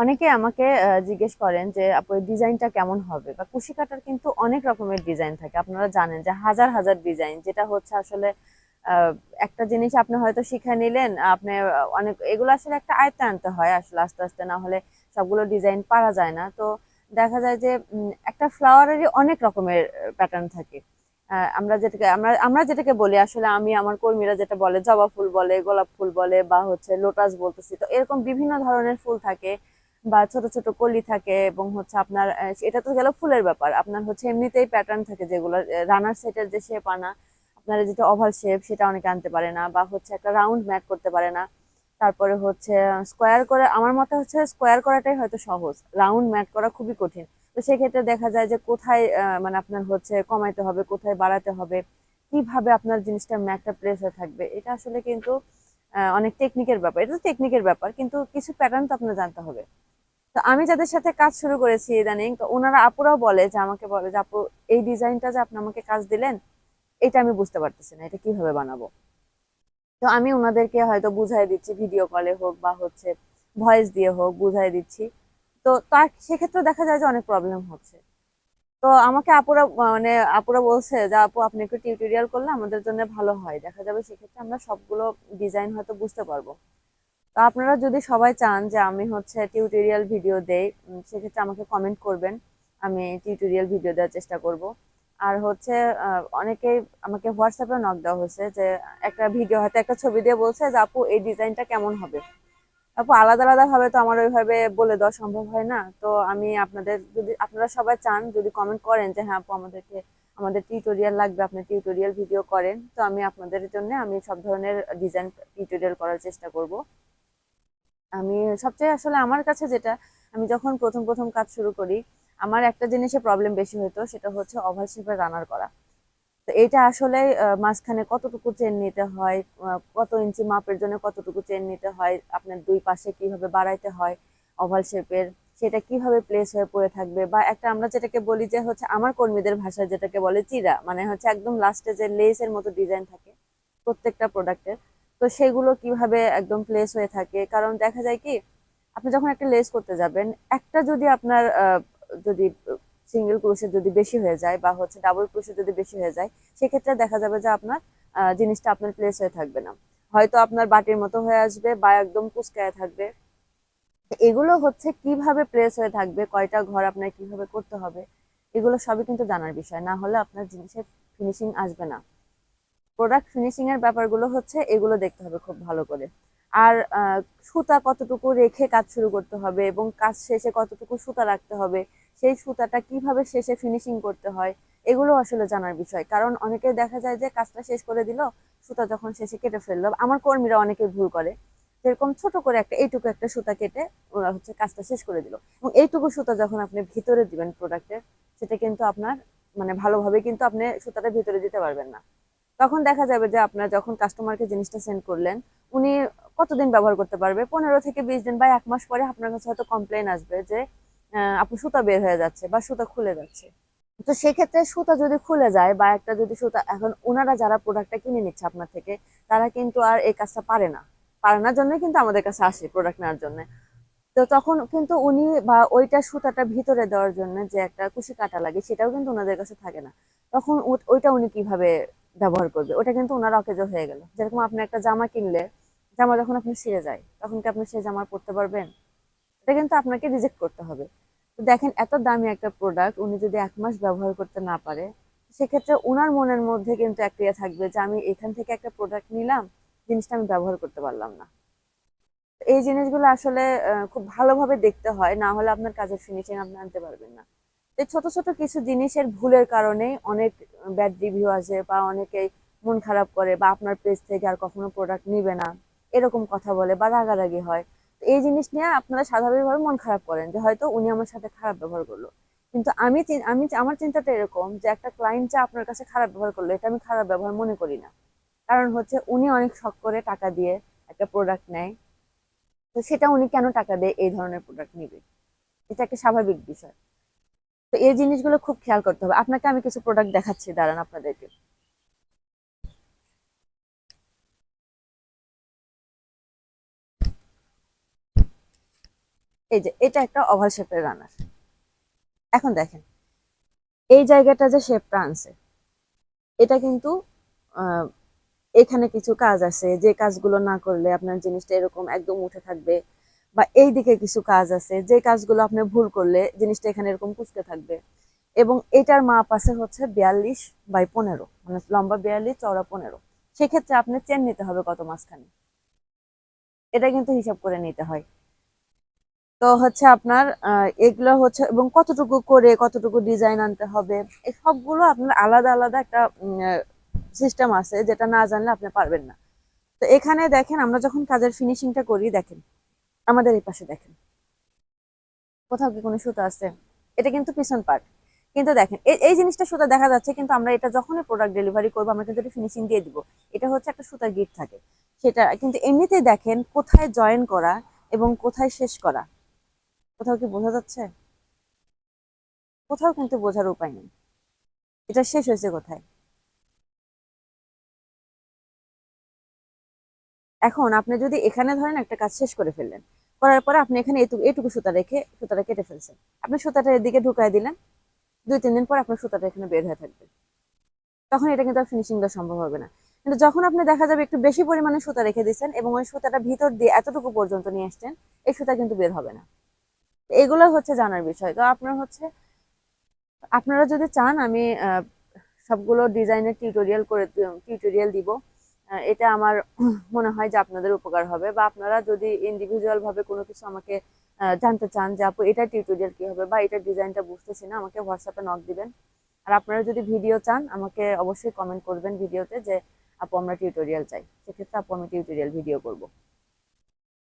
অনেকে আমাকে জিজ্ঞেস করেন যে, আপু ডিজাইনটা কেমন হবে? বা কুশি কাটার কিন্তু অনেক রকমের ডিজাইন থাকে। আপনারা জানেন যে, হাজার হাজার ডিজাইন। যেটা হচ্ছে আসলে একটা জিনিস আপনি হয়তো শিখে নিলেন, আপনি অনেক, এগুলো আসলে একটা আয়ত্তে আনতে হয় আসলে আস্তে আস্তে। না হলে সবগুলো ডিজাইন পারা যায় না। তো দেখা যায় যে একটা ফ্লাওয়ারেরই অনেক রকমের প্যাটার্ন থাকে। আমরা যেটাকে, আমরা আমরা যেটাকে বলি, আসলে আমি, আমার কর্মীরা যেটা বলে, জবা ফুল বলে, গোলাপ ফুল বলে, বা হচ্ছে লোটাস বলতেছি। তো এরকম বিভিন্ন ধরনের ফুল থাকে। বা ছোট ছোট কলি থাকে এবং হচ্ছে আপনার এটা তো গেল ফুলের ব্যাপার। আপনার হচ্ছে এমনিতেই প্যাটার্ন থাকে যেগুলো রানার সেটের যে শেপ আনা, আপনার যেটা ওভাল শেপ সেটা অনেকে আনতে পারে না বা হচ্ছে একটা রাউন্ড ম্যাট করতে পারে না। তারপরে হচ্ছে স্কোয়ার করে, আমার মতে হচ্ছে স্কোয়ার করাটাই হয়তো সহজ। রাউন্ড ম্যাট করা খুবই কঠিন। তো সেক্ষেত্রে দেখা যায় যে কোথায় মানে আপনার হচ্ছে কমাইতে হবে, কোথায় বাড়াতে হবে, কীভাবে আপনার জিনিসটা ম্যাটটা প্লেস হয়ে থাকবে, এটা আসলে কিন্তু অনেক টেকনিকের ব্যাপার। এটা তো টেকনিকের ব্যাপার, কিন্তু কিছু প্যাটার্ন তো আপনার জানতে হবে। তো আমি যাদের সাথে কাজ শুরু করেছি ইদানিং, তো ওনারা আপুরাও বলে যে, আমাকে বলে যে, আপু, এই ডিজাইনটা যে আপনি আমাকে কাজ দিলেন, এটা আমি বুঝতে পারতেছি না, এটা কীভাবে বানাবো? তো আমি ওনাদেরকে হয়তো বুঝাই দিচ্ছি, ভিডিও কলে হোক বা হচ্ছে ভয়েস দিয়ে হোক বুঝাই দিচ্ছি। তো তার সেক্ষেত্রে দেখা যায় যে অনেক প্রবলেম হচ্ছে। তো আমাকে আপুরা মানে আপুরা বলছে যে, আপু, আপনি একটু টিউটোরিয়াল করলে আমাদের জন্য ভালো হয়, দেখা যাবে সেক্ষেত্রে আমরা সবগুলো ডিজাইন হয়তো বুঝতে পারব। তো আপনারা যদি সবাই চান যে আমি হচ্ছে টিউটোরিয়াল ভিডিও দেই সেক্ষেত্রে আমাকে কমেন্ট করবেন। আমি টিউটোরিয়াল ভিডিও দেওয়ার চেষ্টা করব। আর হচ্ছে অনেকেই আমাকে হোয়াটসঅ্যাপে নক দেওয়া হয়েছে যে একটা ভিডিও হয়তো একটা ছবি দিয়ে বলছে যে, আপু, এই ডিজাইনটা কেমন হবে? আপু, আলাদা আলাদা ভাবে তো আমার ওইভাবে বলে দেওয়া সম্ভব হয় না। তো আমি আপনাদের যদি, আপনারা সবাই চান, যদি কমেন্ট করেন যে হ্যাঁ আপু, আমাদেরকে, আমাদের টিউটোরিয়াল লাগবে, আপনি টিউটোরিয়াল ভিডিও করেন। তো আমি আপনাদের জন্য, আমি সব ধরনের ডিজাইন টিউটোরিয়াল করার চেষ্টা করব। আমি সবচেয়ে আসলে আমার কাছে যেটা, আমি যখন প্রথম প্রথম কাজ শুরু করি, আমার একটা জিনিসে প্রবলেম বেশি হতো সেটা হচ্ছে ওভাল শেপের রানার করা। তো এটা আসলে মাঝখানে কতটুকু চেন নিতে হয় কত ইঞ্চি মাপের জন্য কতটুকু চেন নিতে হয়, আপনার দুই পাশে কীভাবে বাড়াইতে হয় ওভাল শেপের সেটা কীভাবে প্লেস হয়ে পড়ে থাকবে, বা একটা আমরা যেটাকে বলি যে হচ্ছে আমার কর্মীদের ভাষায় যেটাকে বলে চিরা মানে হচ্ছে একদম লাস্টে যে লেসের মতো ডিজাইন থাকে প্রত্যেকটা প্রোডাক্টের তো সেগুলো কীভাবে একদম প্লেস হয়ে থাকে? কারণ দেখা যায় কি, আপনি যখন একটা লেস করতে যাবেন, একটা যদি আপনার যদি সিঙ্গেল ক্রোশের যদি বেশি হয়ে যায় বা হচ্ছে ডাবল ক্রোশের যদি বেশি হয়ে যায়, সেক্ষেত্রে দেখা যাবে যে আপনার জিনিসটা আপনার প্লেস হয়ে থাকবে না। হয়তো আপনার বাটির মতো হয়ে আসবে বা একদম কুচকায় থাকবে। এগুলো হচ্ছে কীভাবে প্লেস হয়ে থাকবে, কয়টা ঘর আপনার কীভাবে করতে হবে, এগুলো সবই কিন্তু জানার বিষয়। না হলে আপনার জিনিসের ফিনিশিং আসবে না। প্রোডাক্ট ফিনিশিং এর ব্যাপারগুলো হচ্ছে, এগুলো দেখতে হবে খুব ভালো করে। আর সুতা কতটুকু রেখে কাজ শুরু করতে হবে এবং কাজ শেষে কতটুকু সুতা রাখতে হবে, সেই সুতাটা কীভাবে শেষে ফিনিশিং করতে হয়, এগুলো আসলে জানার বিষয়। কারণ অনেকে দেখা যায় যে কাজটা শেষ করে দিল, সুতা যখন শেষে কেটে ফেলল। আমার কর্মীরা অনেকে ভুল করে। যেরকম ছোট করে একটা, এইটুকু একটা সুতা কেটে ওরা হচ্ছে কাজটা শেষ করে দিল। এবং এইটুকু সুতা যখন আপনি ভিতরে দিবেন প্রোডাক্টের সেটা কিন্তু আপনার মানে ভালোভাবে কিন্তু আপনি সুতাটা ভিতরে দিতে পারবেন না। তখন দেখা যাবে যে আপনার যখন কাস্টমারকে জিনিসটা সেন্ড করলেন উনি কতদিন ব্যবহার করতে পারবে? পনেরো থেকে বিশ দিন বা এক মাস পরে আপনার কাছে হয়তো কমপ্লেন আসবে যে আহ, আপু সুতা বের হয়ে যাচ্ছে বা সুতা খুলে যাচ্ছে। তো সেক্ষেত্রে সুতা যদি খুলে যায় বা একটা যদি সুতা এখন ওনারা যারা প্রোডাক্টটা কিনে নিচ্ছে আপনার থেকে তারা কিন্তু আর এই কাজটা পারে না। পারে না জন্য কিন্তু আমাদের কাছে আসে প্রোডাক্ট নেওয়ার জন্য। তো তখন কিন্তু উনি বা ওইটা সুতাটা ভিতরে দেওয়ার জন্য যে একটা কুশি কাটা লাগে সেটাও কিন্তু ওনাদের কাছে থাকে না। তখন ওইটা উনি কীভাবে ব্যবহার করবে। ওটা কিন্তু ওনার অকেজো হয়ে গেল। যেরকম আপনি একটা জামা কিনলে, জামা যখন আপনি ছিঁড়ে যায়, তখন কি আপনি সেই জামা পরতে পারবেন? এটা কিন্তু আপনাকে রিজেক্ট করতে হবে। তো দেখেন, এত দামি একটা প্রোডাক্ট উনি যদি এক মাস ব্যবহার করতে না পারে, সেক্ষেত্রে ওনার মনের মধ্যে কিন্তু একটা ইয়ে থাকবে যে, আমি এখান থেকে একটা প্রোডাক্ট নিলাম, জিনিসটা আমি ব্যবহার করতে পারলাম না। এই জিনিসগুলো আসলে খুব ভালোভাবে দেখতে হয়, না হলে আপনার কাজের ফিনিশিং আপনি আনতে পারবেন না। এই ছোট ছোট কিছু জিনিসের ভুলের কারণে অনেক ব্যাড রিভিউ আসে বা অনেকেই মন খারাপ করে বা আপনার পেজ থেকে আর কখনো প্রোডাক্ট নিবে না। এরকম কথা বলে বা রাগারাগি হয়। তো এই জিনিস নিয়ে আপনারা স্বাভাবিকভাবে মন খারাপ করেন যে হয়তো উনি আমার সাথে খারাপ ব্যবহার করল। কিন্তু আমি আমি আমার চিন্তাটা এরকম যে একটা ক্লায়েন্ট যা আপনার কাছে খারাপ ব্যবহার করল, এটা আমি খারাপ ব্যবহার মনে করি না। কারণ হচ্ছে উনি অনেক শখ করে টাকা দিয়ে একটা প্রোডাক্ট নেয়। তো সেটা উনি কেন টাকা দিয়ে এই ধরনের প্রোডাক্ট নিবে? এটা একটা স্বাভাবিক বিষয়। তো এই জিনিসগুলো খুব খেয়াল করতে হবে। আপনাকে আমি কিছু প্রোডাক্ট দেখাচ্ছি, দাঁড়ান আপনাদেরকে। এই যে, এটা একটা ওভাল শেপের রানার এখন দেখেন, এই জায়গাটা যে শেপটা আনছে, এটা কিন্তু এখানে কিছু কাজ আছে। যে কাজগুলো না করলে আপনার জিনিসটা এরকম একদম উঠে থাকবে। বা এই দিকে কিছু কাজ আছে, যে কাজগুলো আপনি ভুল করলে জিনিসটা এখানে এরকম কুচকে থাকবে। এবং এটার মাপ আছে হচ্ছে বিয়াল্লিশ বাই পনেরো মানে লম্বা বিয়াল্লিশ, চওড়া পনেরো। সেক্ষেত্রে আপনি চেন নিতে হবে কত মাঝখানে। এটা কিন্তু হিসাব করে নিতে হয়। তো হচ্ছে আপনার এগুলো হচ্ছে, এবং কতটুকু করে কতটুকু ডিজাইন আনতে হবে, এই সবগুলো আপনার আলাদা আলাদা একটা সিস্টেম আছে যেটা না জানলে আপনি পারবেন না। তো এখানে দেখেন, আমরা যখন কাজের ফিনিশিংটা করি, দেখেন আমাদের এই পাশে দেখেন। কোথাও কি কোনো সুতা আছে? এটা কিন্তু পিছন পার্ট কিন্তু দেখেন এই জিনিসটা সুতা দেখা যাচ্ছে, কিন্তু আমরা এটা যখনই প্রোডাক্ট ডেলিভারি করব, আমরা কিন্তু এটা ফিনিশিং দিয়ে দিব। এটা হচ্ছে একটা সুতার গিট থাকে। সেটা, কিন্তু এমনিতেই দেখেন কোথায় জয়েন করা এবং কোথায় শেষ করা। কোথাও কি বোঝা যাচ্ছে? কোথাও কিন্তু বোঝার উপায় নেই। এটা শেষ হয়েছে কোথায়? এখন আপনি যদি এখানে ধরেন একটা কাজ শেষ করে ফেললেন করার পরে আপনি এখানে এটুকু সুতা রেখে সুতাটা কেটে ফেলছেন। আপনি সুতাটা এদিকে ঢুকাই দিলেন, দুই, তিন দিন পর আপনার সুতাটা এখানে বের হয়ে থাকবে। তখন এটা কিন্তু আর ফিনিশিং দেওয়া সম্ভব হবে না। কিন্তু যখন আপনি দেখা যাবে একটু বেশি পরিমাণে সুতা রেখে দিচ্ছেন এবং ওই সুতাটা ভিতর দিয়ে এতটুকু পর্যন্ত নিয়ে আসছেন, এই সুতা কিন্তু বের হবে না। এগুলো হচ্ছে জানার বিষয়। তো আপনার হচ্ছে, আপনারা যদি চান, আমি সবগুলো ডিজাইনের টিউটোরিয়াল করে টিউটোরিয়াল দিব। এটা আমার মনে হয় যে আপনাদের উপকার হবে বা আপনারা যদি ইন্ডিভিজুয়াল ভাবে কোনো কিছু আমাকে জানতে চান যে আপু এটা টিউটোরিয়াল কি হবে বা এটা ডিজাইনটা বুঝতেছি না, আমাকে হোয়াটসঅ্যাপে নক দিবেন। আর আপনারা যদি ভিডিও চান, আমাকে অবশ্যই কমেন্ট করবেন ভিডিওতে যে, আপু, আমরা টিউটোরিয়াল চাই। সেক্ষেত্রে আপু, আমি টিউটোরিয়াল ভিডিও করব।